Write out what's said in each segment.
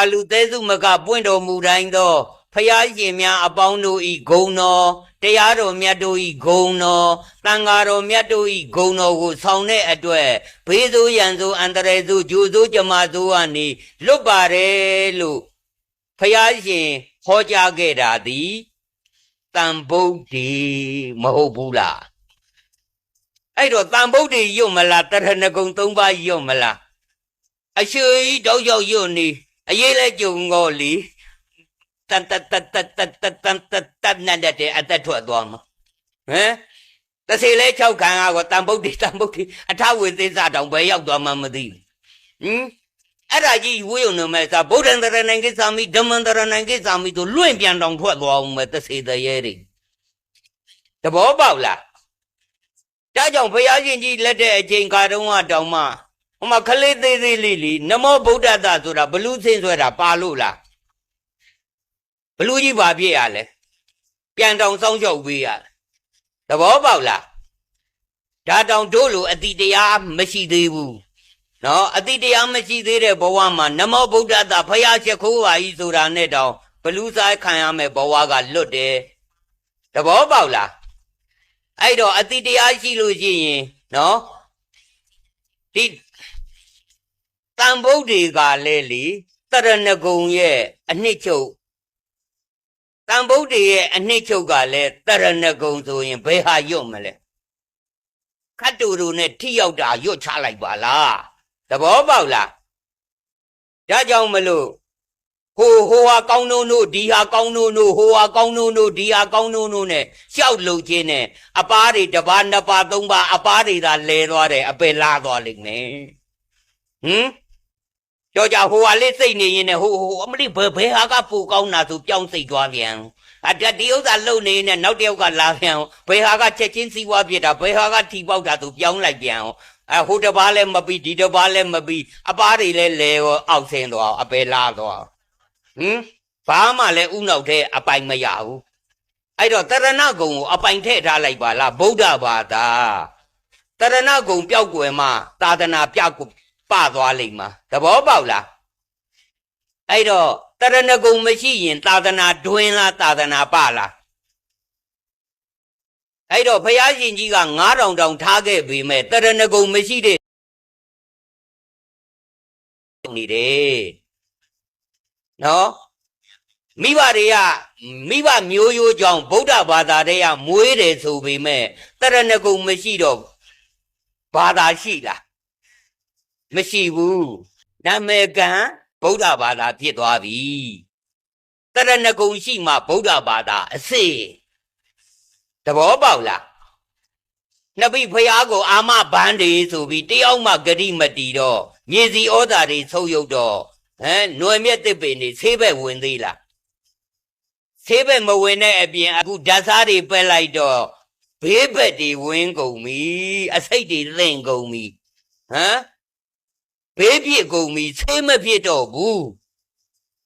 အဲ့ဒီလိုဂင်းငါဝါလူသေးစုမကပွင့်တော်မူတိုင်းသောဖျားရှင်များအပေါင်းတို့ဤဂုံတော်တရားတော်မြတ်တို့ဤဂုံတော်တန်ဃာတော်မြတ်တို့ဤဂုံတော်ကိုဆောင်တဲ့အတွက်ဘေးဆိုးရန်ဆိုးအန္တရာယ်ဆိုးဂျိုဆိုးကြမဆိုးကနေလွတ်ပါတယ်လို့ဖျားရှင်ဟောကြားခဲ့တာသည်တန်ဗုဒ္ဓေမဟုတ်ဘူးလားအဲ့တော့တန်ဗုဒ္ဓေယွတ်မလားတရဏဂုံ၃ပါးယွတ်မလားအရှိကြီးတောက်ရောက်ရွနေ အရေးလဲကြုံကောလီတန်တတတတတတန်တတနတ်တဲ့အသက်ထွက်သွားမှာဟမ်တစီလဲ၆ခံကောတန်ပုတ်တိတန်ပုတ်တိအထဝေသစ္စာတောင်ပဲရောက်သွားမှမသိဘူးဟင်အဲ့ဒါကြီးဝိယုံနမဲသာဗုဒ္ဓံတရဏံကိစ္ဆာမိဓမ္မံတရဏံကိစ္ဆာမိတို့လွင့်ပြန်တောင်ထွက်သွားအောင်မဲတစီတရေတွေတဘောပေါက်လားဒါကြောင့်ဘုရားရှင်ကြီးလက်တဲ့အချိန်ခါတုန်းကတောင်မှ ဟိုမှာခလေးသေးသေးလေးလေးနမောဗုဒ္ဓတဆိုတာဘလူးစင်းဆွဲတာပါလို့လားဘလူးကြီးပါပြည့်ရလဲပြန်တောင်စောင်းချောက်ပေးရသဘောပေါက်လားဒါတောင်တို့လိုအတိတရားမရှိသေးဘူးနော်အတိတရားမရှိသေးတဲ့ဘဝမှာနမောဗုဒ္ဓတဖယားချက်ခိုးပါကြီးဆိုတာနဲ့တောင်ဘလူးစားခံရမယ်ဘဝကလွတ်တယ်သဘောပေါက်လားအဲ့တော့အတိတရားရှိလို့ရှိရင်နော်ဒီ တန်ဗုဒ္ဓေကလည်းလေတရဏဂုံရဲ့အနှစ်ချုပ်တန်ဗုဒ္ဓေရဲ့အနှစ်ချုပ်ကလည်းတရဏဂုံဆိုရင်ဘယ်ဟာရွတ်မလဲခတ်တူတူနဲ့ထိရောက်တာရွတ်ချလိုက်ပါလားသဘောပေါက်လားဒါကြောင့်မလို့ဟိုဟိုဟာကောင်းနိုးနိုးဒီဟာကောင်းနိုးနိုးဟိုဟာကောင်းနိုးနိုးဒီဟာကောင်းနိုးနိုးနဲ့ရှောက်လုံခြင်းနဲ့အပားတွေတစ်ပါးနှစ်ပါးသုံးပါးအပားတွေသာလဲသွားတယ်အပယ်လာသွားလိမ့်မယ်ဟမ် ကြောကြဟိုဟာလေးစိတ်နေရင်နဲ့ဟိုဟိုအမလေးဘယ်ဘယ်ဟာကပူကောင်းတာဆိုပြောင်းစိတ်သွားပြန်အတဒီဥစ္စာလုံနေနဲ့နောက်တစ်ယောက်ကလာပြန်ဘယ်ဟာကချက်ချင်းစီးပွားပြစ်တာဘယ်ဟာကထီပေါက်တာဆိုပြောင်းလိုက်ပြန်အဟိုတစ်ပါးလည်းမပြီးဒီတစ်ပါးလည်းမပြီးအပားတွေလည်းလဲရောအောက်ဆင်းသွားအပယ်လာသွားဟမ်ဘာမှလည်းဥနောက်တဲ့အပိုင်မရဘူးအဲ့တော့တရဏဂုံကိုအပိုင်ထည့်ထားလိုက်ပါလားဗုဒ္ဓဘာသာတရဏဂုံပျောက်ကွယ်မှသာသနာပြောက်ကို ပသွားလိမ့်မှာသဘောပေါက်လားအဲ့တော့တရဏဂုံမရှိရင် သာသနာတွင်လားသာသနာပလားအဲ့တော့ဘုရားရှင်ကြီးက9000တောင်ထားခဲ့ပေမဲ့တရဏဂုံမရှိတဲ့နေတယ်နော်မိဘတွေကမိဘမျိုးရိုးကြောင့်ဗုဒ္ဓဘာသာတွေကမွေးတယ်ဆိုပေမဲ့တရဏဂုံမရှိတော့ဘာသာရှိလား မရှိဘူးနာမည်ကံဗုဒ္ဓဘာသာဖြစ်သွားပြီတရဏဂုံရှိမှဗုဒ္ဓဘာသာအစစ်သဘောပေါက်လားနဗိဖျားကိုအာမဘန်းတွေဆိုပြီးတယောက်မှဂတိမတီတော့မြေစီဩဇာတွေဆုပ်ယုတ်တော့ဟမ်ຫນွယ်မြက်တစ်ပင်တွေဆေးဘက်ဝင်သေးလားဆေးဘက်မဝင်တဲ့အပြင်အခုဓာတ်စားတွေပက်လိုက်တော့ဘေးဘက်တွေဝင်ကုန်ပြီအစိတ်တွေသင့်ကုန်ပြီဟမ် ဘေးပြစ်ကုန်ပြီဆေးမဖြစ်တော့ဘူး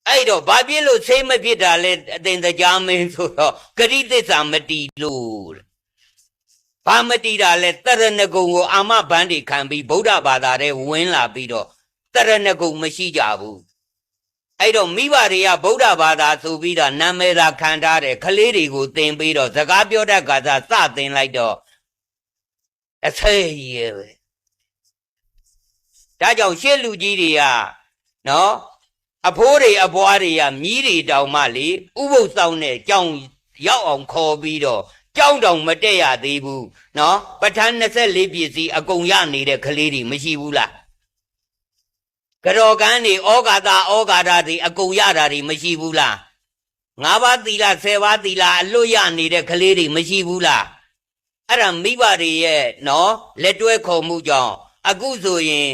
အဲ့တော့ဘာဖြစ်လို့ဆေးမဖြစ်တာလဲအတင်တကြားမင်းဆိုတော့ဂရိသစ္စာမတီလို့တဲ့ဘာမတီတာလဲတရဏဂုံကိုအာမဘန်းတွေခံပြီးဗုဒ္ဓဘာသာထဲဝင်လာပြီးတော့တရဏဂုံမရှိကြဘူးအဲ့တော့မိဘတွေကဗုဒ္ဓဘာသာဆိုပြီးတော့နာမည်သာခံထားတယ်ခလေးတွေကိုသင်ပြီးတော့စကားပြောတတ်ကစားစသင်လိုက်တော့အဆေးကြီးရဲ့ပဲ ဒါကြောင့်ရှေ့လူကြီးတွေကနော်အဖိုးတွေအပွားတွေကမြီးတွေတောင်မှလေဥပုသ်ဆောင်တဲ့ကြောင်းရောက်အောင်ခေါ်ပြီးတော့ကြောင်းတောင်မတက်ရသေးဘူးနော်ပဋ္ဌာန်း24ပစ္စည်းအကုန်ရနေတဲ့ကလေးတွေမရှိဘူးလားကတော်ကန်းတွေဩဃာတာဩဃာတာတွေအကုန်ရတာတွေမရှိဘူးလားငါးပါးသီလဆယ်ပါးသီလအလွတ်ရနေတဲ့ကလေးတွေမရှိဘူးလားအဲ့ဒါမိဘတွေရဲ့နော်လက်တွဲခေါ်မှုကြောင့်အခုဆိုရင်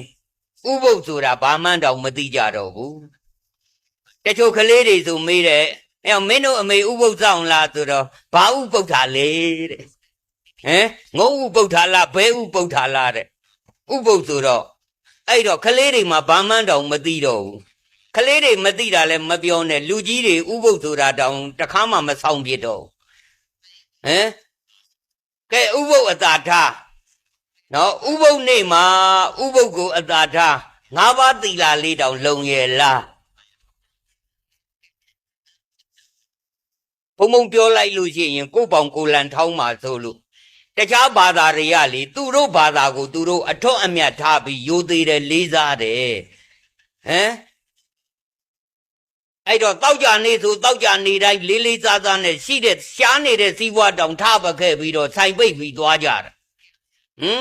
ဥပုပ်ဆိုတာဘာမှန်းတောင်မသိကြတော့ဘူးတချို့ကလေးတွေဆိုမေးတယ်အဲမင်းတို့အမေဥပုပ်ဆောင်လားဆိုတော့ဘာဥပုပ်တာလဲတဲ့ဟမ်ငုံဥပုပ်တာလားဘဲဥပုပ်တာလားတဲ့ဥပုပ်ဆိုတော့အဲ့တော့ကလေးတွေမှာဘာမှန်းတောင်မသိတော့ဘူးကလေးတွေမသိတာလည်းမပြောနဲ့လူကြီးတွေဥပုပ်ဆိုတာတောင်တခါမှမဆောင်ပြတော့ဟမ်ကဲဥပုပ်အတာထား နော်ဥပုပ်နေ့မှာဥပုပ်ကိုအတာထားငါးပါးသီလာလေးတောင်လုံရဲ့လားဘုံဘုံပြောလိုက်လို့ရှိရင်ကိုယ့်ပေါင်ကိုယ်လန်ထောင်းမှာဆိုလို့တခြားဘာသာတွေကလေသူတို့ဘာသာကိုသူတို့အထွတ်အမြတ်ထားပြီးယိုသေးတယ်လေးစားတယ်ဟမ်အဲ့တော့တောက်ကြနေဆိုတောက်ကြနေတိုင်းလေးလေးစားစားနဲ့ရှိတဲ့ရှားနေတဲ့စီးပွားတောင်ထပခဲ့ပြီးတော့ဆိုင်ပိတ်ပြီးသွားကြတာဟမ်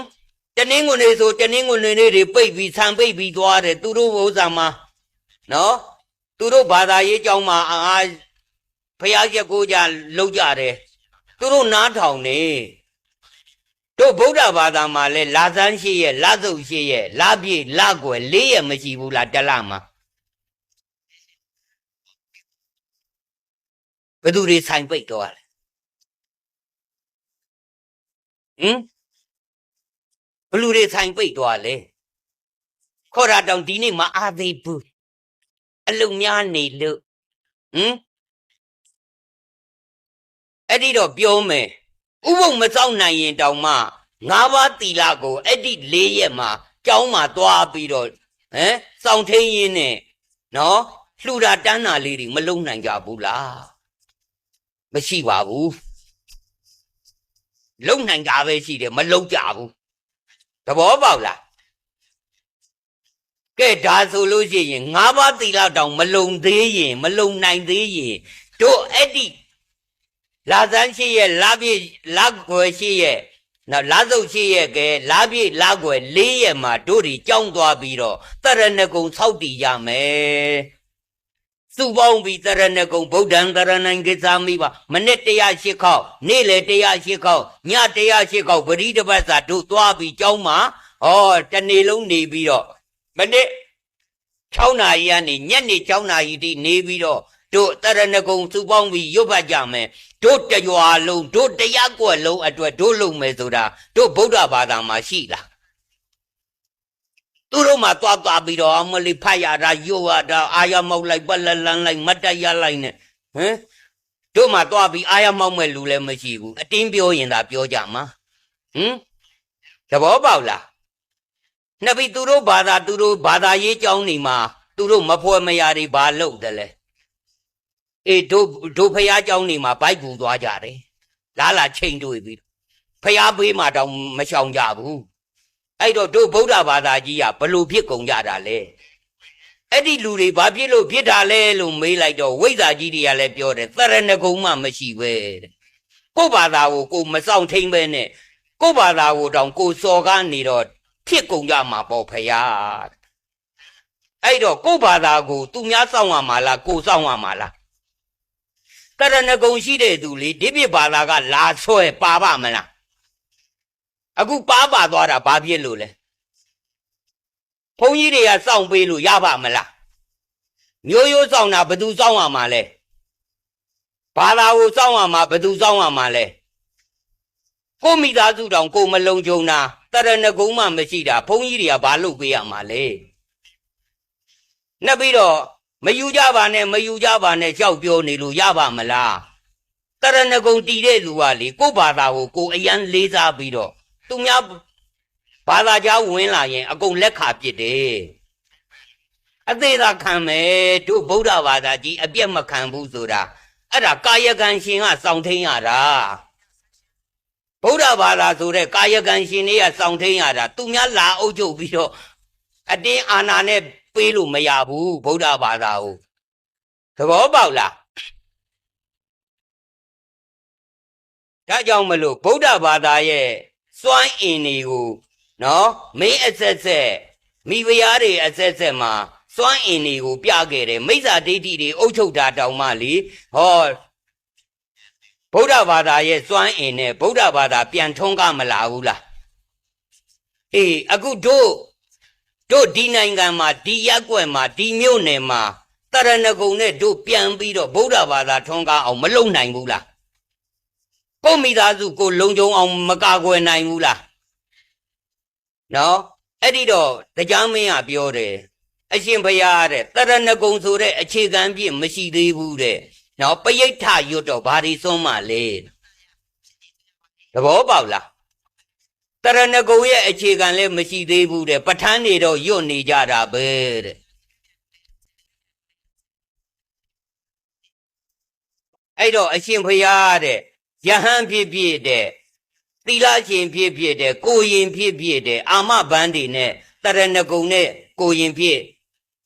တနင်းကုန်နေဆိုတနင်းကုန်နေတွေပိတ်ပြီးဆံပိတ်ပြီးသွားတယ်သူတို့ဥစ္စာမှာနော်သူတို့ဘာသာရေးကြောင်းမှာအာဖះရက်ကိုကြလောက်ကြတယ်သူတို့နားထောင်နေတို့ဗုဒ္ဓဘာသာမှာလဲလာဇန်းရှိရဲ့လာစုပ်ရှိရဲ့လာပြည့်လာကွယ်လေးရမရှိဘူးလားတလမှာဘယ်သူတွေဆိုင်ပိတ်တော့လဲဟင် ဘလူတွေဆိုင်ပိတ်သွားလဲခေါ်တာတောင်ဒီနေ့မအားသေးဘူးအလုံများနေလို့ဟင်အဲ့ဒီတော့ပြောမယ်ဥပုပ်မစောင့်နိုင်ရင်တောင်မှငါးပါးတီလာကိုအဲ့ဒီ၄ရက်မှာကြောင်းမှာသွားပြီးတော့ဟမ်စောင့်ထိန်ရင်းနဲ့နော်လှူတာတန်းတာလေးတွေမလုံနိုင်ကြဘူးလားမရှိပါဘူးလုံနိုင်တာပဲရှိတယ်မလုံကြဘူး သဘောပေါက်လားကဲဒါဆိုလို့ရှိရင်ငါးပါးသီလတောင်မလုံသေးရင်မလုံနိုင်သေးရင်တို့အဲ့ဒီလာဇန်းရှိရဲ့လာပြည့်လာကွယ်ရှိရဲ့နော်လာစုပ်ရှိရဲ့ကဲလာပြည့်လာကွယ်၄ရက်မှာတို့တွေကြောင်းသွားပြီးတော့တရဏဂုံဆောက်တည်ရမယ် စုပေါင်းပြီးတရဏဂုံဗုဒ္ဓံတရဏံကိသာမိပါမနေ့တရားရှိခေါက်နေ့လေတရားရှိခေါက်ညတရားရှိခေါက်ပရိဒပတ်စာတို့သွားပြီးကြောင်းမှာဩတနေ့လုံးနေပြီးတော့မနေ့6နာရီကနေညနေ6နာရီတိနေပြီးတော့တို့တရဏဂုံစုပေါင်းပြီးရွတ်ဖတ်ကြမယ်တို့တရွာလုံးတို့တရားကွက်လုံးအတွက်တို့လုံမယ်ဆိုတာတို့ဗုဒ္ဓဘာသာမှာရှိလား သူတို့မှသွားသွားပြီးတော့အမလေးဖတ်ရတာရွတ်ရတာအာရမောက်လိုက်ပလက်လန်းလိုက်မတ်တရလိုက်နဲ့ဟမ်တို့မှသွားပြီးအာရမောက်မဲ့လူလည်းမရှိဘူးအတင်းပြောရင်သာပြောကြမှာဟမ်သဘောပေါက်လားနှစ်ပြီးသူတို့ဘာသာသူတို့ဘာသာရေးကြောင်းနေမှာသူတို့မဖွဲမရတွေဘာလုပ်တယ်လဲအေးတို့တို့ဖះเจ้าနေမှာဘိုက်ကူသွားကြတယ်လာလာချိန်တွေ့ပြီးဖះဘေးမှာတောင်မရှောင်ကြဘူး အဲ့တော့တို့ဗုဒ္ဓဘာသာကြီးကဘလို့ဖြစ်ကုန်ကြတာလဲအဲ့ဒီလူတွေဘာဖြစ်လို့ဖြစ်တာလဲလို့မေးလိုက်တော့ဝိဇ္ဇာကြီးတွေကလည်းပြောတယ်သရဏဂုံမှမရှိပဲတဲ့ကိုယ့်ဘာသာကိုကိုမစောင့်ထိန်ပဲနဲ့ကိုယ့်ဘာသာကိုတောင်ကိုစော်ကားနေတော့ဖြစ်ကုန်ကြမှာပေါ့ဖះအဲ့တော့ကိုယ့်ဘာသာကို သူများစောင့်ရမှာလားကိုစောင့်ရမှာလားတရဏဂုံရှိတဲ့သူလေဒီပြဘာသာကလာဆွဲပါပါမလား အခုပါပါသွားတာဘာဖြစ်လို့လဲဘုန်းကြီးတွေကစောင့်ပေးလို့ရပါမလားမျိုးရိုးစောင့်တာဘယ်သူစောင့်ရမှာလဲဘာသာကိုစောင့်ရမှာဘယ်သူစောင့်ရမှာလဲကိုမိသားစုတောင်ကိုမလုံခြုံတာတရဏဂုံမှမရှိတာဘုန်းကြီးတွေကဘာလုပ်ပေးရမှာလဲနှစ်ပြီးတော့မယူကြပါနဲ့မယူကြပါနဲ့ကြောက်ပြောနေလို့ရပါမလားတရဏဂုံတီးတဲ့လူကလေကို့ဘာသာကိုကိုအရန်လေးစားပြီးတော့ သူများဘာသာကြားဝင်လာရင် အကုန်လက်ခါပစ်တယ်အသေးသာခံမယ်တို့ဗုဒ္ဓဘာသာကြီးအပြက်မခံဘူးဆိုတာအဲ့ဒါကာယကံရှင်ကစောင့်ထိန်ရတာဗုဒ္ဓဘာသာဆိုတဲ့ကာယကံရှင်တွေကစောင့်ထိန်ရတာသူများလာအုပ်ချုပ်ပြီးတော့အတင်းအာဏာနဲ့ပေးလို့မရဘူးဗုဒ္ဓဘာသာကိုသဘောပေါက်လားဒါကြောင့်မလို့ဗုဒ္ဓဘာသာရဲ့ စွမ်းအင်တွေကိုနော်မင်းအဆက်ဆက်မိဖုရားတွေအဆက်ဆက်မှာစွမ်းအင်တွေကိုပြခဲ့တယ်မိစ္ဆာဒိဋ္ဌိတွေအုပ်ချုပ်တာတောင်မှလေဟောဗုဒ္ဓဘာသာရဲ့စွမ်းအင်နဲ့ဗုဒ္ဓဘာသာပြန်ထုံးကမလာဘူးလားအေးအခုတို့တို့ဒီနိုင်ငံမှာဒီရက်ွက်မှာဒီမြို့နယ်မှာတရဏဂုံနဲ့တို့ပြန်ပြီးတော့ဗုဒ္ဓဘာသာထွန်းကားအောင်မလုံနိုင်ဘူးလား ကိုမိသားစုကိုလုံခြုံအောင်မကာကွယ်နိုင်ဘူးလားနော်အဲ့ဒီတော့တရားမင်းကပြောတယ်အရှင်ဘုရားတဲ့တရဏဂုံဆိုတဲ့အခြေခံပြည့်မရှိသေးဘူးတဲ့နော်ပရိဋ္ဌရွတ်တော့ဘာဒီစွန်းမှလဲသဘောပေါက်လားတရဏဂုံရဲ့အခြေခံလည်းမရှိသေးဘူးတဲ့ပဋ္ဌာန်းတွေတော့ယွတ်နေကြတာပဲတဲ့အဲ့တော့အရှင်ဖရာတဲ့ ယဟန်ဖြစ်ဖြစ်တဲ့သီလရှင်ဖြစ်ဖြစ်တဲ့ကိုရင်ဖြစ်ဖြစ်တဲ့အာမဘန်းတွေနဲ့တရဏဂုံနဲ့ကိုရင်ဖြစ်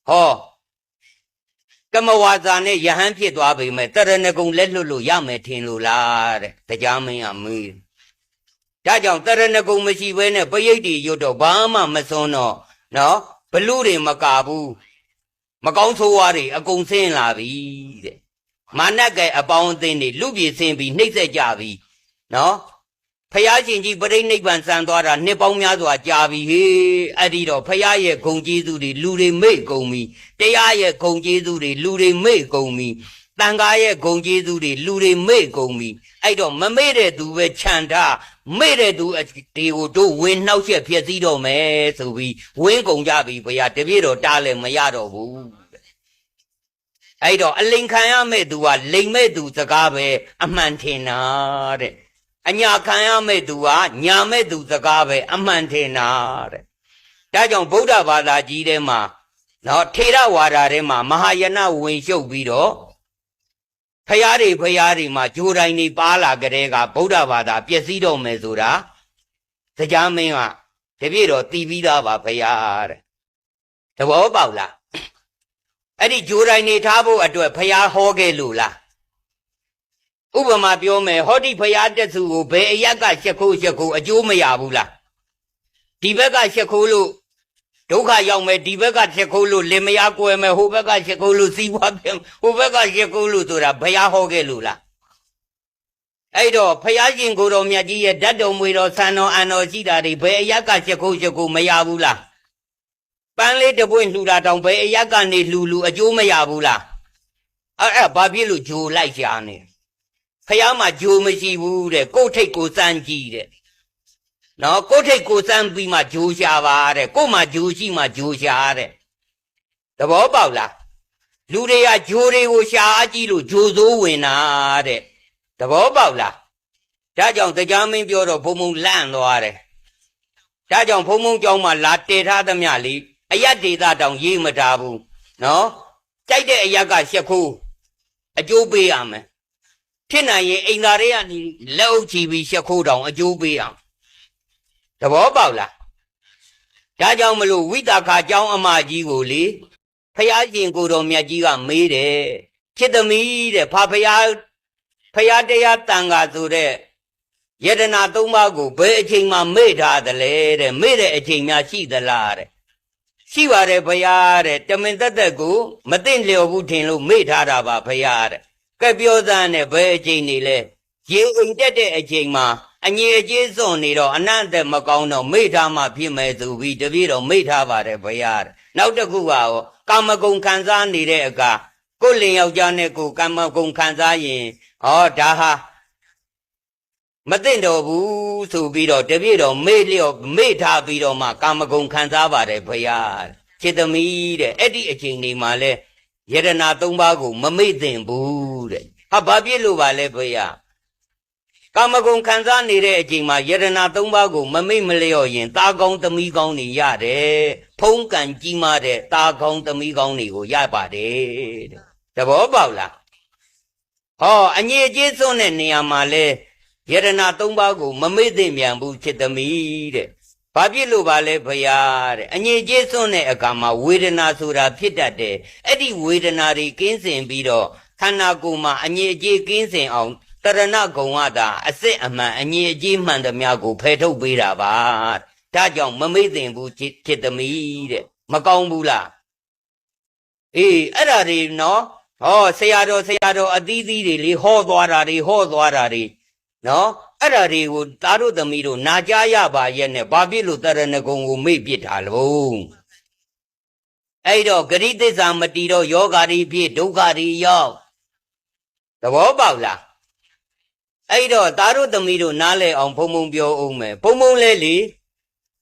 ဟောကမဝါစာနဲ့ယဟန်ဖြစ်သွားပြီမဲ့တရဏဂုံလက်လွတ်လို့ရမယ်ထင်လို့လားတဲ့တရားမင်းကမေးဒါကြောင့်တရဏဂုံမရှိဘဲနဲ့ပရိတ်တီရွတ်တော့ဘာမှမစွန်းတော့နော်ဘလူတွေမကဘူးမကောင်းဆိုးဝါးတွေအကုန်ဆင်းလာပြီတဲ့ မာနကဲအပေါင်းအသင်းတွေလူပြေဆင်းပြီးနှိမ့်ဆက်ကြပြီနော်ဖယားရှင်ကြီးပြိဋိနိဗ္ဗာန်စံသွားတာနှစ်ပေါင်းများစွာကြာပြီဟေးအဲ့ဒီတော့ဖယားရဲ့ဂုံကျေးဇူးတွေလူတွေမေ့ကုန်ပြီတရားရဲ့ဂုံကျေးဇူးတွေလူတွေမေ့ကုန်ပြီတန်ခါရဲ့ဂုံကျေးဇူးတွေလူတွေမေ့ကုန်ပြီအဲ့တော့မမေ့တဲ့သူပဲခြံထားမေ့တဲ့သူဒီကိုတို့ဝင်နှောက်ရက်ဖြစ်စည်းတော့မယ်ဆိုပြီးဝင်းကုန်ကြပြီဘုရားတပြည့်တော့တားလည်းမရတော့ဘူး အဲ့တော့အလိန်ခံရမဲ့သူကလိန်မဲ့သူစကားပဲအမှန်ထင်တာတဲ့အညာခံရမဲ့သူကညာမဲ့သူစကားပဲအမှန်ထင်တာတဲ့ဒါကြောင့်ဗုဒ္ဓဘာသာကြီးထဲမှာနော်ထေရဝါဒထဲမှာမဟာယနဝင်ရှုပ်ပြီးတော့ဖယားတွေဖယားတွေမှာဂျိုတိုင်းတွေပါလာကြတဲ့ကဗုဒ္ဓဘာသာပျက်စီးတော့မယ်ဆိုတာတရားမင်းကတပြည့်တော့တီးပြီးသားပါဖယားတဲ့သဘောပေါက်လား အဲ့ဒီဂျိုတိုင်းနေထားဖို့အတွက်ဖယားဟောခဲ့လို့လားဥပမာပြောမယ်ဟောဒီဖယားတက်စုကိုဘယ်အရက်ကရှက်ခိုးရှက်ခိုးအကျိုးမရဘူးလားဒီဘက်ကရှက်ခိုးလို့ဒုက္ခရောက်မယ်ဒီဘက်ကရှက်ခိုးလို့လင်မယားကွယ်မယ်ဟိုဘက်ကရှက်ခိုးလို့စီးပွားပြင်ဟိုဘက်ကရှက်ခိုးလို့ဆိုတာဘုရားဟောခဲ့လို့လားအဲ့တော့ဖယားရှင်ကိုတော်မြတ်ကြီးရဲ့ဓာတ်တော်မွေတော်ဆန်တော်အန်တော်ရှိတာတွေဘယ်အရက်ကရှက်ခိုးရှက်ခိုးမရဘူးလား ပန်းလေးတပွင့်လှူတာတောင်ဘယ်အရက်ကနေလှူလှူအကျိုးမရဘူးလားအဲ့အဲ့ဘာဖြစ်လို့ဂျိုလိုက်ရှာနေဖယားမှာဂျိုမရှိဘူးတဲ့ကိုယ့်ထိတ်ကိုစမ်းကြည့်တဲ့နော်ကိုယ့်ထိတ်ကိုစမ်းပြီးမှဂျိုရှာပါတဲ့ကို့မှာဂျိုရှိမှဂျိုရှာတဲ့သဘောပေါက်လားလူတွေကဂျိုတွေကိုရှာအကြည့်လို့ဂျိုစိုးဝင်တာတဲ့သဘောပေါက်လားဒါကြောင့်တရားမင်းပြောတော့ဘုံဘုံလန့်သွားတယ်ဒါကြောင့်ဘုံဘုံကြောင်းမှာလာတည်ထားသမျှလေး အယတ်ဒေတာတောင်ရေးမထားဘူးနော်ကြိုက်တဲ့အယတ်ကရှက်ခိုးအကျိုးပေးရမယ်ဖြစ်နိုင်ရင်အိမ်သားတွေကနေလက်အုပ်ချီပြီးရှက်ခိုးတောင်အကျိုးပေးအောင်သဘောပေါက်လားဒါကြောင့်မလို့ဝိတာခာကျောင်းအမကြီးကိုလေဖယားရှင်ကိုတော်မြတ်ကြီးကမေးတယ်ဖြစ်သမီးတဲ့ဖာဖယားဖယားတရားတန်ခါဆိုတဲ့ယတနာသုံးပါးကိုဘယ်အချိန်မှမေ့ထားသလဲတဲ့မေ့တဲ့အချိန်များရှိသလားတဲ့ ရှိပါတယ်ဘုရားတဲ့တမင်သက်သက်ကိုမသိလျော်ဘူးထင်လို့မေ့ထားတာပါဘုရားတဲ့ကဲပြောသားနဲ့ဘယ်အချိန်နေလဲရေအိမ်တက်တဲ့အချိန်မှာအငြိအကျေးစွန်နေတော့အနန္တမကောင်းတော့မေ့ထားမှဖြစ်မယ်ဆိုပြီးတပည့်တော်မေ့ထားပါတယ်ဘုရားတဲ့နောက်တစ်ခုကရောကာမဂုဏ်ခံစားနေတဲ့အခါကိုယ်လင်ယောက်ျားနဲ့ကိုယ်ကာမဂုဏ်ခံစားရင်ဟောဒါဟာ မသိတော့ဘူးဆိုပြီးတော့တပြည့်တော်မေ့လျော့မေ့ထားပြီးတော့မှကာမဂုဏ်ခံစားပါတယ်ဘုရားခြေသမီးတဲ့အဲ့ဒီအချိန်ဒီမှာလဲယရနာ၃ပါးကိုမမေ့သင့်ဘူးတဲ့ဟာဘာဖြစ်လို့ပါလဲဘုရားကာမဂုဏ်ခံစားနေတဲ့အချိန်မှာယရနာ၃ပါးကိုမမေ့မလျော့ရင်ตาကောင်းသမီးကောင်းနေရတယ်ဖုံးကံကြီးမားတဲ့ตาကောင်းသမီးကောင်းတွေကိုရပါတယ်တဲ့သဘောပေါက်လားဟောအငြိအကျေးစွန့်တဲ့နေရာမှာလဲ ယရနာ၃ပါးကိုမမေ့သင့်မြန်ဘူးဖြစ်သမီးတဲ့။ဘာဖြစ်လို့ပါလဲဖရာတဲ့အငြိကျေးစွန်းတဲ့အခါမှာဝေဒနာဆိုတာဖြစ်တတ်တယ်။အဲ့ဒီဝေဒနာတွေကင်းစင်ပြီးတော့ခန္ဓာကိုယ်မှာအငြိကျေးကင်းစင်အောင်တရဏဂုံကသာအစစ်အမှန်အငြိကျေးမှန်သမျှကိုဖယ်ထုတ်ပေးတာပါ။ဒါကြောင့်မမေ့သင့်ဘူးဖြစ်သမီးတဲ့။မကောင်းဘူးလား။အေးအဲ့ဒါတွေနော်ဟောဆရာတော်ဆရာတော်အသီးသီးတွေလေဟောသွားတာတွေဟောသွားတာတွေ နော်အဲ့ဓာတွေကိုသားတို့သမီးတို့နာကြားရပါရဲ့နဲ့ဘာဖြစ်လို့တရဏဂုံကိုမေ့ပစ်တာလို့အဲ့တော့ဂရိသစ္စာမတီတော့ယောဂါတွေဖြစ်ဒုက္ခတွေရောက်သဘောပေါက်လားအဲ့တော့သားတို့သမီးတို့နားလဲအောင်ဘုံဘုံပြောအောင်မယ်ဘုံဘုံလဲလေ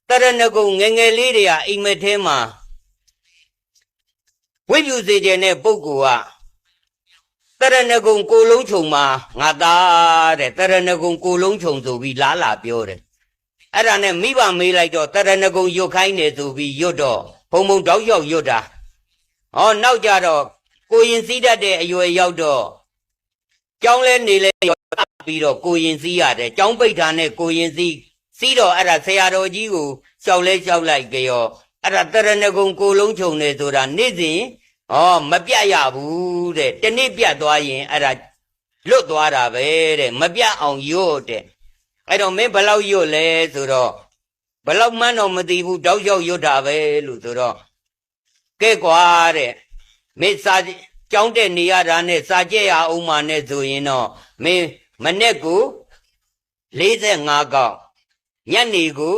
တရဏဂုံငယ်ငယ်လေးတွေကအိမ်မက်ထဲမှာဝိပ္ပုစေခြင်းတဲ့ပုဂ္ဂိုလ်က တရဏဂုံကိုလုံးခြုံမှာငါသားတဲ့တရဏဂုံကိုလုံးခြုံဆိုပြီးလားလာပြောတယ်အဲ့ဒါနဲ့မိဘမေးလိုက်တော့တရဏဂုံရွတ်ခိုင်းတယ်ဆိုပြီးရွတ်တော့ဘုံဘုံတောက်လျှောက်ရွတ်တာဟောနောက်ကြတော့ကိုရင်စည်းတတ်တဲ့အရွယ်ရောက်တော့ကျောင်းလဲနေလဲရောက်ပြီးတော့ကိုရင်စည်းရတယ်ကျောင်းပိတ်တာနဲ့ကိုရင်စည်းစီးတော့အဲ့ဒါဆရာတော်ကြီးကိုရှောက်လဲရှောက်လိုက်ကြောအဲ့ဒါတရဏဂုံကိုလုံးချုံနေဆိုတာနေ့စဉ် ဟောမပြတ်ရဘူးတဲ့တနေ့ပြတ်သွားရင်အဲ့ဒါလွတ်သွားတာပဲတဲ့မပြတ်အောင်ရွတ်တဲ့အဲ့တော့မင်းဘယ်လောက်ရွတ်လဲဆိုတော့ဘယ်လောက်မှန်းတော့မသိဘူးတောက်လျှောက်ရွတ်တာပဲလို့ဆိုတော့ကဲကွာတဲ့မင်းစာကြောင်းတဲ့နေရတာနဲ့စာကြက်ရအောင်မှနဲ့ဆိုရင်တော့မင်းမနဲ့ကို45កောက်ညနေကို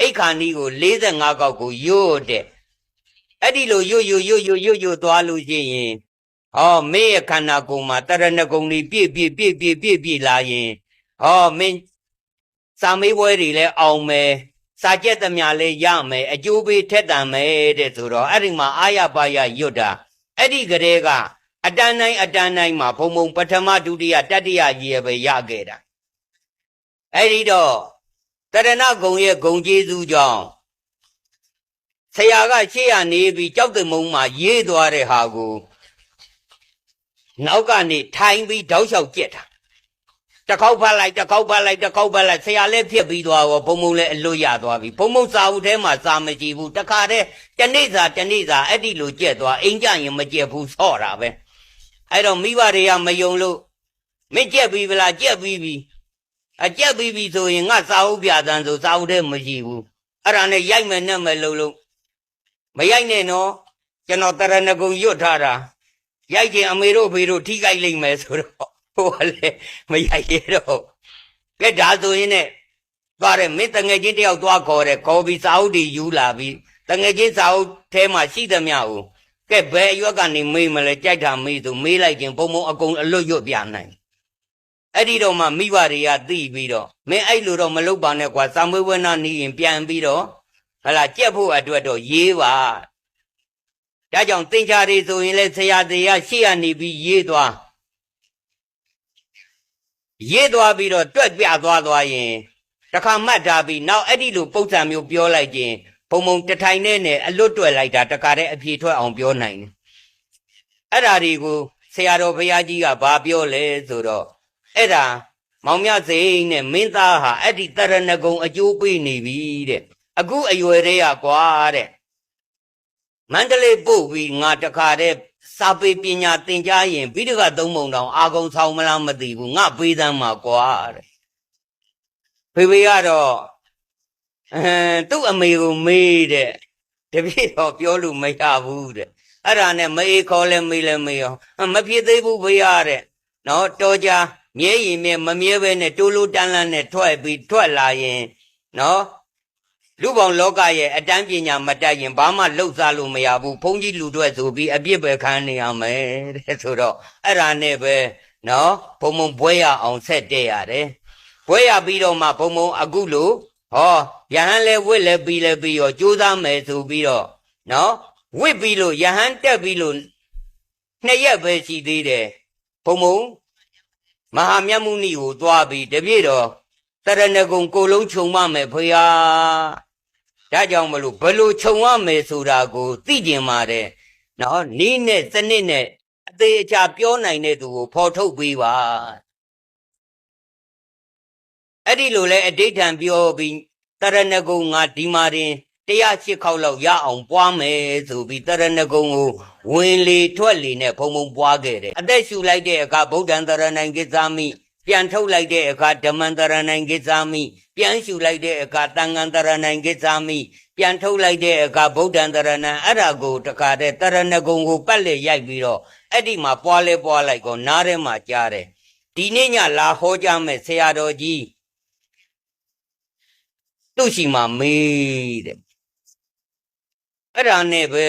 အိတ်ခါနီးကို45កောက်ကိုရွတ်တဲ့ အဲ့ဒီလိုရွတ်ရွတ်ရွတ်ရွတ်ရွတ်ရွတ်သွားလို့ရှိရင်ဟောမင်းရဲ့ခန္ဓာကိုယ်မှာတရဏဂုံတွေပြည့်ပြည့်ပြည့်ပြည့်ပြည့်ပြည့်လာရင်ဟောမင်းစာမေးပွဲတွေလည်းအောင်မယ်စာကြက်သမျှလည်းရမယ်အကျိုးပေးထက်တန်မယ်တဲ့ဆိုတော့အဲ့ဒီမှာအာရပါရရွတ်တာအဲ့ဒီကလေးကအတန်းတိုင်းအတန်းတိုင်းမှာဘုံဘုံပထမဒုတိယတတိယကြီးရပဲရခဲ့တာအဲ့ဒီတော့တရဏဂုံရဲ့ဂုံကျေးဇူးကြောင့် ဆရာကရှေ့ရနေပြီးကြောက်တမုံမှာရေးသွားတဲ့ဟာကိုနောက်ကနေထိုင်ပြီးတောက်လျှောက်ကြက်တာတစ်ခေါက်ဖတ်လိုက်တစ်ခေါက်ဖတ်လိုက်တစ်ခေါက်ဖတ်လိုက်ဆရာလည်းဖြစ်ပြီးသွားရောဘုံဘုံလည်းအလွတ်ရသွားပြီဘုံဘုံစာအုပ်ထဲမှာစာမကြည့်ဘူးတခါတည်းတနေ့စာတနေ့စာအဲ့ဒီလိုကြက်သွားအိမ်ကြရင်မကြက်ဘူးဆော့တာပဲအဲ့တော့မိဘတွေကမယုံလို့မကြက်ပြီးဗလားကြက်ပြီးပြီအကြက်ပြီးပြီဆိုရင်ငါစာအုပ်ပြတန်းဆိုစာအုပ်ထဲမရှိဘူးအဲ့ဒါနဲ့ရိုက်မယ်နဲ့မယ်လို့လို့ မရိုက်နဲ့နော်ကျွန်တော်တရဏဂုံရွတ်ထားတာရိုက်ခြင်းအမေတို့ဖေတို့ထိကြိုက်လိမ့်မယ်ဆိုတော့ဟိုကလေမရိုက်ရတော့ကဲဒါဆိုရင်နဲ့သွားတယ်မင်းတငယ်ချင်းတယောက်သွားခေါ်တယ်ခေါ်ပြီးစာအုပ်တွေယူလာပြီးတငယ်ချင်းစာအုပ်ထဲမှာရှိသမျှကိုကဲဘယ်အရွက်ကနေမေးမလဲကြိုက်တာမေးသူမေးလိုက်ခြင်းပုံပုံအကုန်အလွတ်ရွတ်ပြနိုင်အဲ့ဒီတော့မှမိဘတွေကသိပြီးတော့မင်းအဲ့လိုတော့မလုပ်ပါနဲ့ကွာစာမွေးဝဲနာနေရင်ပြန်ပြီးတော့ ဟလာကြက်ဖို့အတွက်တော့ရေးပါဒါကြောင့်တင်ချာတွေဆိုရင်လဲဆရာတွေကရှေ့ကနေပြီးရေးသွားရေးသွားပြီးတော့တွက်ပြသွားသွားရင်တခါမှတ်ထားပြီးနောက်အဲ့ဒီလိုပုံစံမျိုးပြောလိုက်ခြင်းဘုံဘုံတထိုင်နဲ့နဲ့အလွတ်တွက်လိုက်တာတခါတည်းအပြေထွက်အောင်ပြောနိုင်တယ်အဲ့ဓာတွေကိုဆရာတော်ဘုရားကြီးကဘာပြောလဲဆိုတော့အဲ့ဒါမောင်မြစိန်နဲ့မင်းသားဟာအဲ့ဒီတရဏဂုံအကျိုးပေးနေပြီတဲ့ အခုအရွယ်တွေကကွာတဲ့မန္တလေးပို့ပြီးငါတခါတည်းစာပေပညာသင်ကြားရင်ဘိဒကသုံးပုံတောင်အာကုံဆောင်မလားမသိဘူးငါပေးသမ်းမှာကွာတဲ့ဖေဖေကတော့အဲသူ့အမေကိုမေးတဲ့တပြည့်တော့ပြောလို့မရဘူးတဲ့အဲ့ဒါနဲ့မေးခေါ်လဲမေးလဲမေးရောမဖြစ်သေးဘူးဖေရတဲ့နော်တော်ကြမြဲရင်မြဲမမြဲပဲနဲ့တိုးလိုတန်းလန်းနဲ့ထွက်ပြီးထွက်လာရင်နော် လူပေါင်းလောကရဲ့အတန်းပညာမတတ်ရင်ဘာမှလှုပ်ရှားလို့မရဘူးဘုန်းကြီးလူတွေဆိုပြီးအပြစ်ပဲခံနေရမယ်တဲ့ဆိုတော့အဲ့ဒါနဲ့ပဲနော်ဘုံဘုံဘွဲရအောင်ဆက်တဲ့ရတယ်ဘွဲရပြီးတော့မှဘုံဘုံအခုလို့ဟောယဟန်လဲဝစ်လဲပြီးလဲပြီးရောကြိုးစားမယ်ဆိုပြီးတော့နော်ဝစ်ပြီးလို့ယဟန်တက်ပြီးလို့နှစ်ရက်ပဲရှိသေးတယ်ဘုံဘုံမဟာမြတ်မုနီကိုသွားပြီးတပြည့်တော့တရဏဂုံကိုလုံးခြုံမမယ်ဖေဟာ ဒါကြောင့်မလို့ဘလို့ခြုံရမယ်ဆိုတာကိုသိကျင်ပါတယ်နော်နီးနဲ့စနစ်နဲ့အသေးအချာပြောနိုင်တဲ့သူကိုဖော်ထုတ်ပေးပါအဲ့ဒီလိုလဲအဋိဌံပြောပြီးတရဏဂုံငါဒီမာရင်တရားရှိခေါက်လောက်ရအောင်ပွားမယ်ဆိုပြီးတရဏဂုံကိုဝင်လေထွက်လေနဲ့ဘုံဘုံပွားခဲ့တယ်အသက်ရှူလိုက်တဲ့အခါဗုဒ္ဓံတရဏံကိစ္ဆာမိ ပြန်ထုတ်လိုက်တဲ့အခါဓမ္မံတရဏံကိစ္ဆာမိပြန်ရှူလိုက်တဲ့အခါတန်ငံတရဏံကိစ္ဆာမိပြန်ထုတ်လိုက်တဲ့အခါဗုဒ္ဓံတရဏံအဲ့ဒါကိုတခါတည်းတရဏဂုံကိုပတ်လက်ရိုက်ပြီးတော့အဲ့ဒီမှာပွားလဲပွားလိုက်ကောနားထဲမှာကြားတယ်ဒီနေ့ညလာဟောကြားမဲ့ဆရာတော်ကြီးသူ့ရှိမှာမေးတဲ့အဲ့ဒါနဲ့ပဲ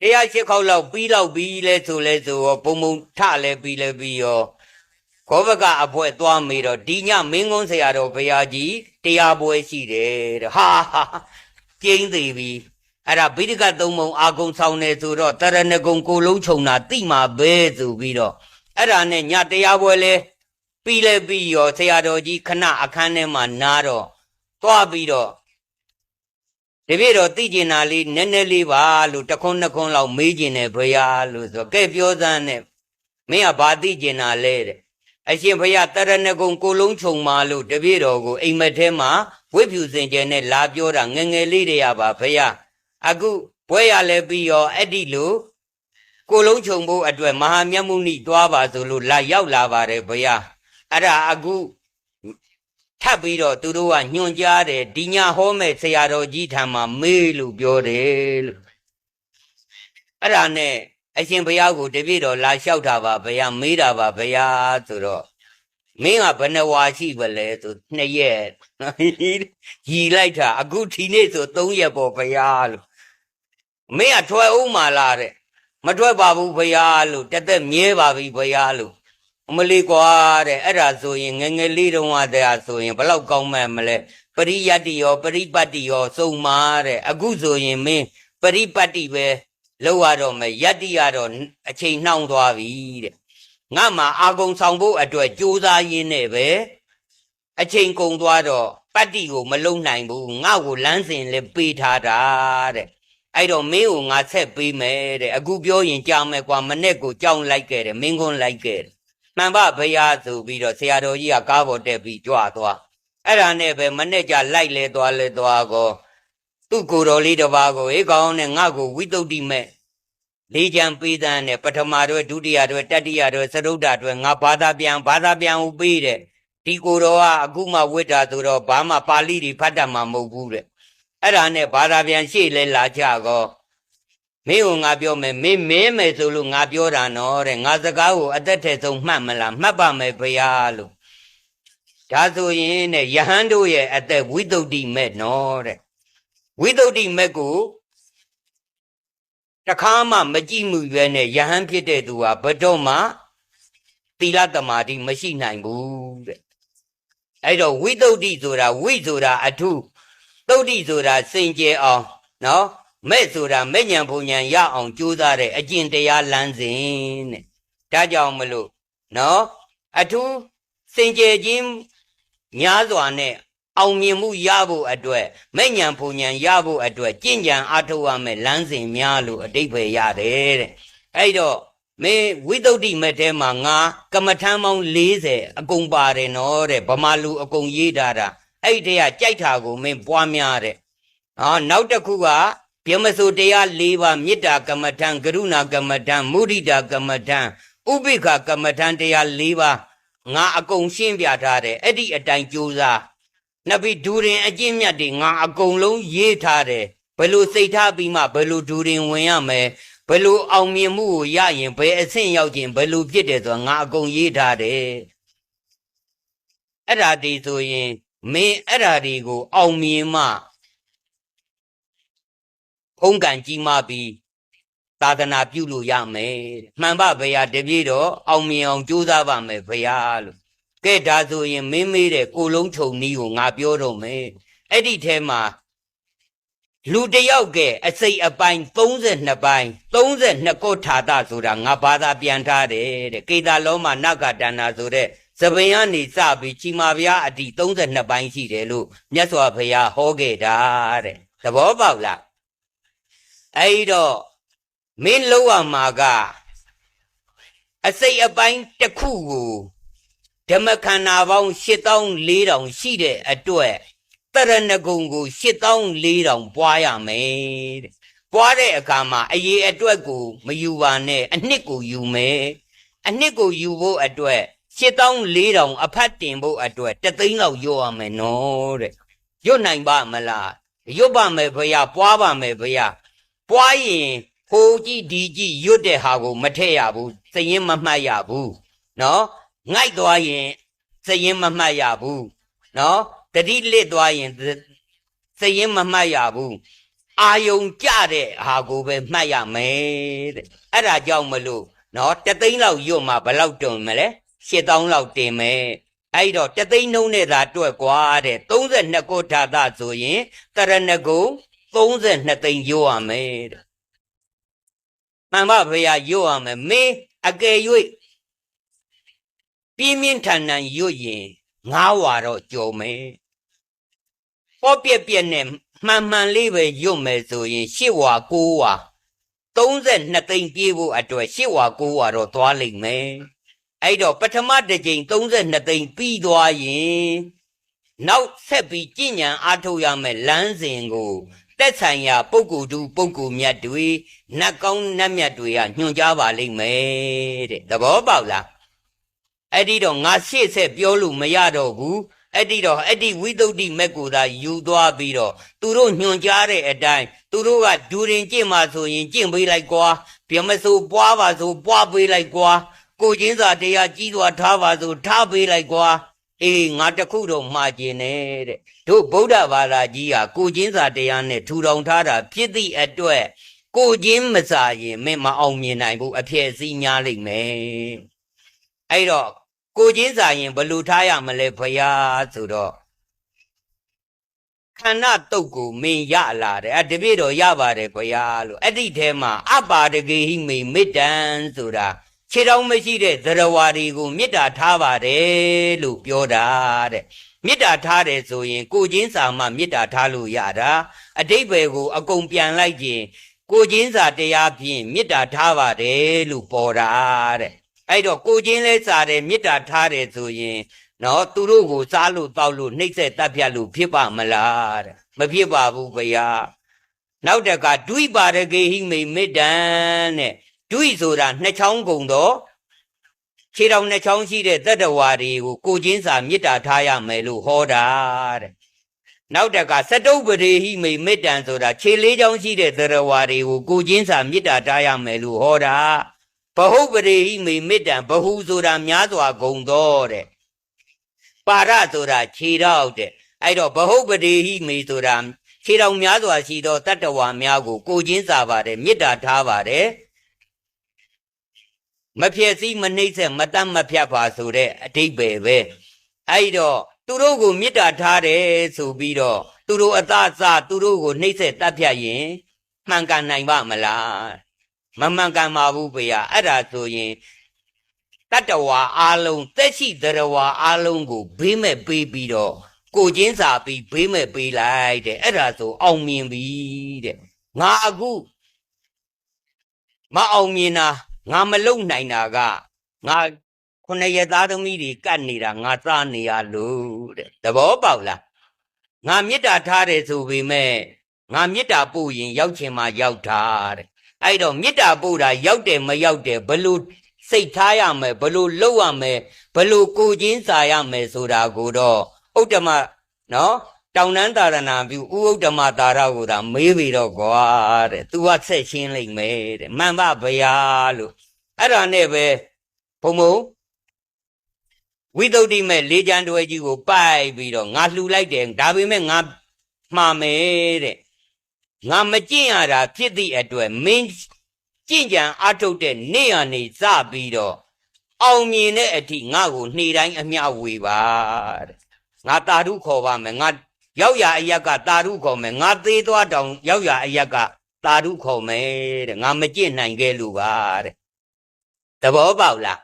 တရားရှိခေါက်လောက်ပြီးလောက်ပြီးလဲဆိုလဲဆိုရောပုံပုံထလဲပြီးလဲပြီးရော ကောဘကအဖွဲသွားမေးတော့ဒီညမင်းကုန်းဆရာတော်ဘုရားကြီးတရားပွဲရှိတယ်တဲ့ဟာဟာကျင်းသေးပြီအဲ့ဒါဗိဒကသုံးပုံအာကုံဆောင်နေဆိုတော့တရဏဂုံကိုလုံးခြုံတာတိမှာပဲဆိုပြီးတော့အဲ့ဒါနဲ့ညတရားပွဲလဲပပြီးလဲပြီးရောဆရာတော်ကြီးခဏအခန်းထဲမှာနားတော့သွားပြီးတော့တပည့်တော်သိကျင်တာလေးနည်းနည်းလေးပါလို့တခွန်းနှစ်ခွန်းလောက်မေးကျင်တယ်ဘုရားလို့ဆိုကဲပြောစမ်းနဲ့မင်းကဘာသိကျင်တာလဲတဲ့ အရှင်ဘုရားတရဏဂုံကိုလုံးခြုံမာလို့တပည့်တော်ကိုအိမ်မက်ထဲမှာဝိဖြူစင်ကျဲနဲ့လာပြောတာငယ်ငယ်လေးတည်းရပါဘုရားအခုဘွဲရလဲပြီးရောအဲ့ဒီလိုကိုလုံးခြုံဖို့အတွက်မဟာမြတ်မုနိသွားပါဆိုလို့လာရောက်လာပါတယ်ဘုရားအဲ့ဒါအခုထပ်ပြီးတော့သူတို့ကညွှန်ကြားတယ်ဒီညာဟောမဲ့ဆရာတော်ကြီးထံမှာမေးလို့ပြောတယ်လို့အဲ့ဒါနဲ့ အရှင်ဘုရားကိုတပည့်တော်လာလျှောက်တာပါဘုရားမေးတာပါဘုရားဆိုတော့မင်းကဘယ်နှဝါရှိပလဲဆိုနှစ်ရက်ရီလိုက်တာအခုဒီနေ့ဆိုသုံးရက်ပေါ့ဘုရားလို့မင်းကထွက်ဦးမှာလားတဲ့မထွက်ပါဘူးဘုရားလို့တက်တက်မြဲပါပြီဘုရားလို့အမလေးကွာတဲ့အဲ့ဒါဆိုရင်ငယ်ငယ်လေးတုန်းကတည်းကဆိုရင်ဘလောက်ကောင်းမှန်းမလဲပရိယတ္တိရောပရိပတ်တိရောစုံမာတဲ့အခုဆိုရင်မင်းပရိပတ်တိပဲ လောက်ရတော့မယ်ယတ္တိရတော့အချိန်နှောင်းသွားပြီတဲ့ငါမှအာကုံဆောင်ဖို့အတွက်ကြိုးစားရင်းနဲ့ပဲအချိန်ကုန်သွားတော့ပတ္တိကိုမလုံနိုင်ဘူးငါ့ကိုလမ်းစဉ်လည်းပေးထားတာတဲ့အဲ့တော့မင်းကိုငါဆက်ပေးမယ်တဲ့အခုပြောရင်ကြောင်မယ်ကွာမနဲ့ကိုကြောင်လိုက်ခဲ့တယ်မင်းခွန်းလိုက်ခဲ့တယ်မှန်ပါဘုရားဆိုပြီးတော့ဆရာတော်ကြီးကကားပေါ်တက်ပြီးကြွသွားအဲ့ဒါနဲ့ပဲမနဲ့ကြလိုက်လဲသွားလဲသွားကော သူ့ကိုယ်တော်လေးတစ်ပါးကိုအေးကောင်းနဲ့ငါ့ကိုဝိတုဒ္ဓိမဲ့လေးချံပေးတဲ့နဲ့ပထမတော့ဒုတိယတော့တတိယတော့သရုတ်တာတော့ငါဘာသာပြန်ဘာသာပြန်ဦးပေးတဲ့ဒီကိုယ်တော်ကအခုမှဝိတ္တာဆိုတော့ဘာမှပါဠိတွေဖတ်တတ်မှာမဟုတ်ဘူးတဲ့အဲ့ဒါနဲ့ဘာသာပြန်ရှေ့လဲလာကြကောမင်းကငါပြောမယ်မင်းမင်းမယ်ဆိုလို့ငါပြောတာနော်တဲ့ငါစကားကိုအသက်ထဲဆုံးမှတ်မလားမှတ်ပါမယ်ဘုရားလို့ဒါဆိုရင်တဲ့ယဟန်တို့ရဲ့အသက်ဝိတုဒ္ဓိမဲ့နော်တဲ့ ဝိတုဒ္ဓိမဲ့ကိုတခါမှမကြည့်မှုပဲနဲ့ယဟန်ဖြစ်တဲ့သူဟာဘတော့မှသီလသမာဓိမရှိနိုင်ဘူးတဲ့အဲ့တော့ဝိတုဒ္ဓိဆိုတာဝိဆိုတာအထုသုဒ္ဓိဆိုတာစင်ကြယ်အောင်နော်မဲ့ဆိုတာမဲ့ညံဖုန်ညံရအောင်ကြိုးစားတဲ့အကျင့်တရားလမ်းစဉ်တဲ့ဒါကြောင့်မလို့နော်အထူးစင်ကြယ်ခြင်းများစွာနဲ့ အောင်မြင်မှုရဖို့အတွက်မဲ့ညံဖုန်ညံရဖို့အတွက်ကြင်ကြံအားထုတ်ရမယ်လမ်းစဉ်များလို့အတိတ်ပဲရတယ်တဲ့အဲ့တော့မင်းဝိသုဒ္ဓိမဲ့ထဲမှာငါကမ္မထမ်းပေါင်း40အကုန်ပါတယ်နော်တဲ့ဗမာလူအကုန်ရေးထားတာအဲ့ဒီတည်းကကြိုက်တာကိုမင်းပွားများတဲ့ဟောနောက်တစ်ခုကဗျမဆိုတရား၄ပါးမေတ္တာကမ္မထံကရုဏာကမ္မထံမုဒိတာကမ္မထံဥပိ္ပခကမ္မထံတရား၄ပါးငါအကုန်ရှင်းပြထားတယ်အဲ့ဒီအတိုင်းကြိုးစား နှစ်ပြီးဒူရင်အကျင့်မြတ်တွေငါအကုန်လုံးရေးထားတယ်ဘယ်လိုစိတ်ထားပြီးမှဘယ်လိုဒူရင်ဝင်ရမယ်ဘယ်လိုအောင်မြင်မှုကိုရရင်ဘယ်အဆင့်ရောက်ခြင်းဘယ်လိုဖြစ်တယ်ဆိုတာငါအကုန်ရေးထားတယ်အဲ့ဒါဒီဆိုရင်မင်းအဲ့ဒါတွေကို အောင်မြင်မှဖုံးကန်ကြီးမှပြီးသာသနာပြုလို့ရမယ်မှန်ပါဗျာတပြည့်တော့အောင်မြင်အောင်ကြိုးစားပါမယ်ဗျာလို့ ကဲဒါဆိုရင်မင်းမေးတဲ့ကိုလုံးခြုံနီးကိုငါပြောတော့မယ်အဲ့ဒီထဲမှာလူတယောက်ကအစိတ်အပိုင်း32ပိုင်း32ကုဋ္ဌာတဆိုတာငါဘာသာပြန်ထားတယ်တဲ့ကေတာလောမနဂတန္နာဆိုတဲ့သပင်ကနေစပြီးချီမာဗျာအတီ32ပိုင်းရှိတယ်လို့မြတ်စွာဘုရားဟောခဲ့တာတဲ့သဘောပေါက်လားအဲ့တော့မင်းလောက်ရမှာကအစိတ်အပိုင်းတစ်ခုကို ဓမ္မခန္ဓာပေါင်း8400ရှိတဲ့အတွက်တရဏဂုံကို8400ပွားရမယ်တဲ့ပွားတဲ့အခါမှာအရေးအတွက်ကိုမယူပါနဲ့အနှစ်ကိုယူမယ်အနှစ်ကိုယူဖို့အတွက်8400အဖတ်တင်ဖို့အတွက်တသိန်းလောက်ရွတ်ရမယ်နော်တဲ့ရွတ်နိုင်ပါမလားရွတ်ပါမယ်ဘုရားပွားပါမယ်ဘုရားပွားရင်ဟိုကြည့်ဒီကြည့်ရွတ်တဲ့ဟာကို မထည့်ရဘူးစရင်မမှတ်ရဘူးနော် ငိုက်သွားရင်စရင်မမှတ်ရဘူးနော်တတိလစ်သွားရင်စရင်မမှတ်ရဘူးအာယုံကြတဲ့ဟာကိုပဲမှတ်ရမယ်တဲ့အဲ့ဒါကြောင့်မလို့နော်တသိန်းလောက်ယွတ်မှာဘယ်လောက်တွင်မလဲ8000လောက်တင်မယ်အဲ့တော့တသိန်းနှုံးနဲ့သာတွက်ကွာတဲ့32ကိုဓာတဆိုရင်တရဏဂုံ32သိန်းယွတ်ရမယ်တဲ့မှန်ပါဗျာယွတ်ရမယ်မင်းအကယ်၍ ပြင်းပြင်းထန်ထန်ရွတ်ရင်ငါးဝါတော့ကြော်မယ်ပေါ့ပြက်ပြက်နဲ့မှန်မှန်လေးပဲရွတ်မယ်ဆိုရင်ရှစ်ဝါကိုးဝါ32သိန်းပြေးဖို့အတွက်ရှစ်ဝါကိုးဝါတော့သွားလိမ့်မယ်အဲ့တော့ပထမတစ်ကြိမ်32သိန်းပြီးသွားရင်နောက်ဆက်ပြီးကြည်ညံအားထုတ်ရမယ်လမ်းစဉ်ကိုတက်ဆိုင်ရာပုဂ္ဂိုလ်တူပုဂ္ဂိုလ်မြတ်တွေနတ်ကောင်းနတ်မြတ်တွေကညွှန်ကြားပါလိမ့်မယ်တဲ့သဘောပေါက်လား အဲ့ဒီတော့ငါရှေ့ဆက်ပြောလို့မရတော့ဘူးအဲ့ဒီတော့အဲ့ဒီဝိသုဒ္ဓိမက်ကိုသာယူသွားပြီးတော့သူတို့ညွှန်ကြားတဲ့အတိုင်းသူတို့ကဒူရင်ကျင့်မှဆိုရင်ကျင့်ပေးလိုက်ကွာပြမစိုးပွားပါဆိုပွားပေးလိုက်ကွာကိုချင်းစာတရားကြီးစွာထားပါဆိုထားပေးလိုက်ကွာအေးငါတခုတော့မှားကျင်နေတဲ့တို့ဗုဒ္ဓဘာသာကြီးဟာကိုချင်းစာတရားနဲ့ထူထောင်ထားတာဖြစ်သည့်အတွက်ကိုချင်းမစားရင်မင်းမအောင်မြင်နိုင်ဘူးအဖြစ်အစည်းများလိမ့်မယ် အဲ့တော့ကိုချင်းစာရင်ဘယ်လိုထားရမလဲဖရာဆိုတော့ခန္ဓာတုတ်ကိုမင်းရလာတယ်အတပြည့်တော့ရပါတယ်ဖရာလို့အဲ့ဒီထဲမှာအပါဒကေဟိမေမေတ္တံဆိုတာခြေတော်မရှိတဲ့သရဝါတွေကိုမေတ္တာထားပါတယ်လို့ပြောတာတဲ့မေတ္တာထားတယ်ဆိုရင် ကိုချင်းစာမှမေတ္တာထားလို့ရတာအတိတ်ဘယ်ကို အကုန်ပြန်လိုက်ခြင်းကိုချင်းစာတရားဖြင့်မေတ္တာထားပါတယ်လို့ပေါ်တာတဲ့ အဲ့တော့ကိုချင်းလဲစာတယ်မေတ္တာထားတယ်ဆိုရင်နော်သူတို့ကိုစားလို့တောက်လို့နှိမ့်ဆက်တတ်ဖြတ်လို့ဖြစ်ပါမလားတဲ့မဖြစ်ပါဘူးဗျာနောက်တကဒွိပါရကေဟိမိမေတ္တံတဲ့ဒွိဆိုတာနှစ်ချောင်းကုန်တော့ခြေတော်နှစ်ချောင်းရှိတဲ့တတ္တဝါတွေကိုကိုချင်းစာမေတ္တာထားရမယ်လို့ဟောတာတဲ့နောက်တကစတုပ္ပရေဟိမိမေတ္တံဆိုတာခြေလေးချောင်းရှိတဲ့တတ္တဝါတွေကိုကိုချင်းစာမေတ္တာထားရမယ်လို့ဟောတာ ဘဟုပရေဟိမိမေတ္တံဘဟုဆိုတာများစွာဂုံတော့တဲ့ပါရဆိုတာခြေတော့တဲ့အဲ့တော့ဘဟုပရေဟိမိဆိုတာခြေတော်များစွာရှိသောတတ္တဝါများကို ကိုချင်းစာပါတယ်မေတ္တာထားပါတယ်မဖြစ်စည်းမနှိမ့်ဆက်မတတ်မဖြတ်ပါဆိုတဲ့အတိတ်ပဲပဲအဲ့တော့သူတို့ကိုမေတ္တာထားတယ်ဆိုပြီးတော့သူတို့အသာစသူတို့ကိုနှိမ့်ဆက်တတ်ဖြတ်ရင်မှန်ကန်နိုင်ပါမလား မမှန်ကန်ပါဘူးဗျာအဲ့ဒါဆိုရင်တတ္တဝါအလုံးသက်ရှိတရဝါအလုံးကိုဘေးမဲ့ပေးပြီးတော့ကိုချင်းစာပြီးဘေးမဲ့ပေးလိုက်တဲ့အဲ့ဒါဆိုအောင်မြင်ပြီတဲ့ငါအခုမအောင်မြင်တာငါမလုံနိုင်တာကငါခုနှစ်ရသားသမီးတွေကတ်နေတာငါသားနေရလို့တဲ့သဘောပေါက်လားငါမေတ္တာထားတယ်ဆိုပေမဲ့ငါမေတ္တာပို့ရင်ရောက်ချင်မှရောက်တာတဲ့ အဲ့တော့မေတ္တာပို့တာရောက်တယ်မရောက်တယ်ဘလို့စိတ်ထားရမယ်ဘလို့လှုပ်ရမယ်ဘလို့ကိုချင်းစာရမယ်ဆိုတာကိုတော့ဥဒ္ဓမနော်တောင်တန်းသာရဏပြုဥဥဒ္ဓမသာရကိုသာမေးပြီတော့ကွာတဲ့ तू ကဆက်ရှင်းလိုက်မယ်တဲ့မှန်ပါဗျာလို့အဲ့ဒါနဲ့ပဲဘုံဘုံဝိသုဒ္ဓိမဲ့လေးချမ်းတွဲကြီးကိုပိုက်ပြီးတော့ငါလှူလိုက်တယ်ဒါပေမဲ့ငါမှားမယ်တဲ့ ငါမကြင့်ရတာဖြစ်သည့်အတွက်မင်းကြင့်ကြံအထုတ်တဲ့နေ့ရနေစပြီးတော့အောင်မြင်တဲ့အထိငါ့ကိုနှေတိုင်းအမျှဝေပါတဲ့ငါတာဓုခေါ်ပါမယ်ငါရောက်ရအရက်ကတာဓုခေါ်မယ်ငါသေးသွားတောင်ရောက်ရအရက်ကတာဓုခေါ်မယ်တဲ့ငါမကြင့်နိုင်ခဲ့လို့ပါတဲ့သဘောပေါက်လား